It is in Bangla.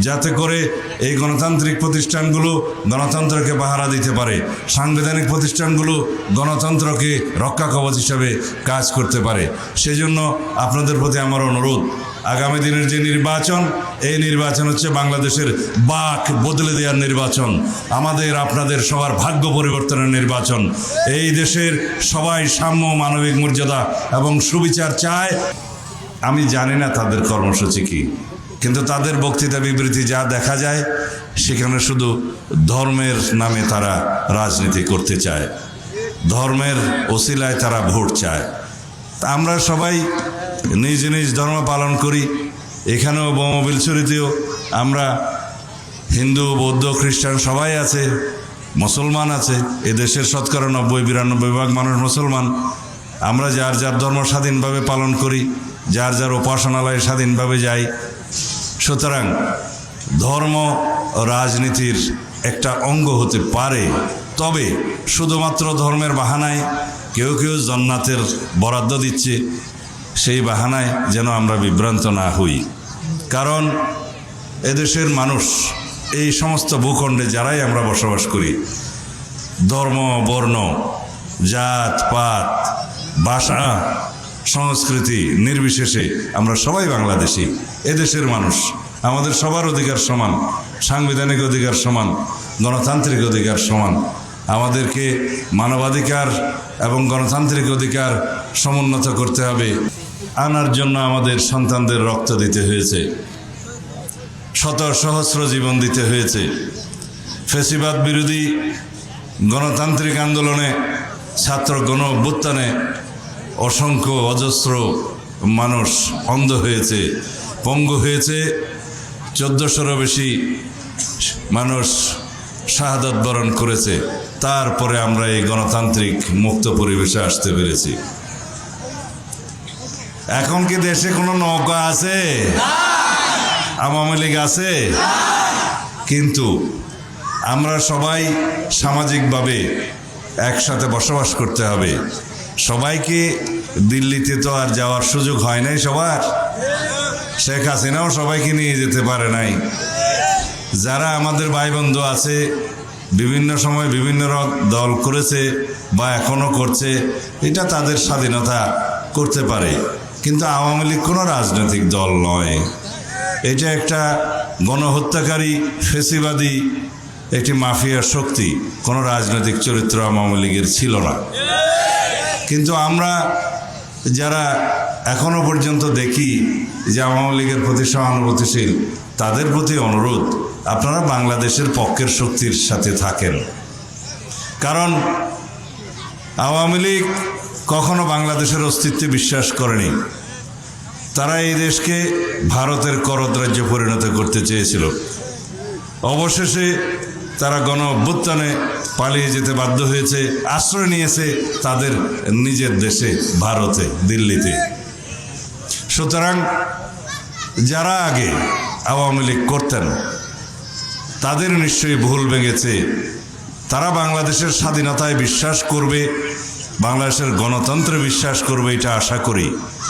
যাতে করে এই গণতান্ত্রিক প্রতিষ্ঠানগুলো গণতন্ত্রকে পাহারা দিতে পারে, সাংবিধানিক প্রতিষ্ঠানগুলো গণতন্ত্রকে রক্ষা কবচ হিসাবে কাজ করতে পারে। সেজন্য আপনাদের প্রতি আমার অনুরোধ, আগামী দিনের যে নির্বাচন, এই নির্বাচন হচ্ছে বাংলাদেশের বাক বদলে দেওয়ার নির্বাচন, আমাদের, আপনাদের সবার ভাগ্য পরিবর্তনের নির্বাচন। এই দেশের সবাই সাম্য মানবিক মর্যাদা এবং সুবিচার চায়। আমি জানি না তাদের কর্মসূচি কি। কিন্তু তাদের বক্তৃতা বিবৃতি যা দেখা যায়, সেখানে শুধু ধর্মের নামে তারা রাজনীতি করতে চায়। ধর্মের ওসিলায় তারা ভোট চায়। আমরা সবাই নিজ নিজ ধর্ম পালন করি। এখানেও বোমবিল চরিতেও আমরা হিন্দু, বৌদ্ধ, খ্রিস্টান সবাই আছে, মুসলমান আছে। এ দেশের শতকরা নব্বই, বিরানব্বই ভাগ মানুষ মুসলমান। আমরা যার যার ধর্ম স্বাধীনভাবে পালন করি, যার যার উপাসনালয়ে স্বাধীনভাবে যাই সুতরাং ধর্ম রাজনীতির একটা অঙ্গ হতে পারে, তবে শুধুমাত্র ধর্মের বাহানায় কেউ কেউ জন্নাতের বরাদ্দ দিচ্ছে, সেই বাহানায় যেন আমরা বিভ্রান্ত না হই। কারণ এদেশের মানুষ, এই সমস্ত ভূখণ্ডে যারাই আমরা বসবাস করি, ধর্ম, বর্ণ, জাত, পাত, ভাষা সংস্কৃতি নির্বিশেষে আমরা সবাই বাংলাদেশি, এদেশের মানুষ। আমাদের সবার অধিকার সমান, সাংবিধানিক অধিকার সমান, গণতান্ত্রিক অধিকার সমান। আমাদেরকে মানবাধিকার এবং গণতান্ত্রিক অধিকার সমুন্নত করতে হবে। আনার জন্য আমাদের সন্তানদের রক্ত দিতে হয়েছে। শত সহস্র জীবন দিতে হয়েছে। ফেসিবাদ বিরোধী গণতান্ত্রিক আন্দোলনে ছাত্র গণ অভ্যুত্থানে অসংখ্য অজস্র মানুষ অন্ধ হয়েছে, পঙ্গু হয়েছে, চোদ্দশোরও বেশি মানুষ শাহাদত বরণ করেছে। তারপরে আমরা এই গণতান্ত্রিক মুক্ত পরিবেশে আসতে পেরেছি। এখন কি দেশে কোনো নৌকা আছে? আওয়ামী লীগ আছে? কিন্তু আমরা সবাই সামাজিকভাবে একসাথে বসবাস করতে হবে। সবাইকে দিল্লিতে তো আর যাওয়ার সুযোগ হয় নাই সবার। শেখ হাসিনাও সবাইকে নিয়ে যেতে পারে নাই। যারা আমাদের ভাই বন্ধু আছে, বিভিন্ন সময় বিভিন্ন দল করেছে বা এখনও করছে, এটা তাদের স্বাধীনতা করতে পারে। কিন্তু আওয়ামী লীগ কোনো রাজনৈতিক দল নয়। এটা একটা গণহত্যাকারী, ফেসিবাদী, একটি মাফিয়ার শক্তি। কোনো রাজনৈতিক চরিত্র আওয়ামী লীগের ছিল না। কিন্তু আমরা যারা এখনও পর্যন্ত দেখি যে আওয়ামী লীগের প্রতি সহানুভূতিশীল, তাদের প্রতি অনুরোধ, আপনারা বাংলাদেশের পক্ষের শক্তির সাথে থাকেন। কারণ আওয়ামী লীগ কখনো বাংলাদেশের অস্তিত্বে বিশ্বাস করেনি। তারা এই দেশকে ভারতের করদ রাজ্যে পরিণত করতে চেয়েছিল। অবশেষে তারা গণ অভ্যুত্থানে পালিয়ে যেতে বাধ্য হয়েছে, আশ্রয় নিয়েছে তাদের নিজের দেশে, ভারতে, দিল্লিতে। সুতরাং যারা আগে আওয়ামী লীগ করতেন, তাদের নিশ্চয়ই ভুল ভেঙেছে। তারা বাংলাদেশের স্বাধীনতায় বিশ্বাস করবে, বাংলাদেশের গণতন্ত্রে বিশ্বাস করবে, এটা আশা করি।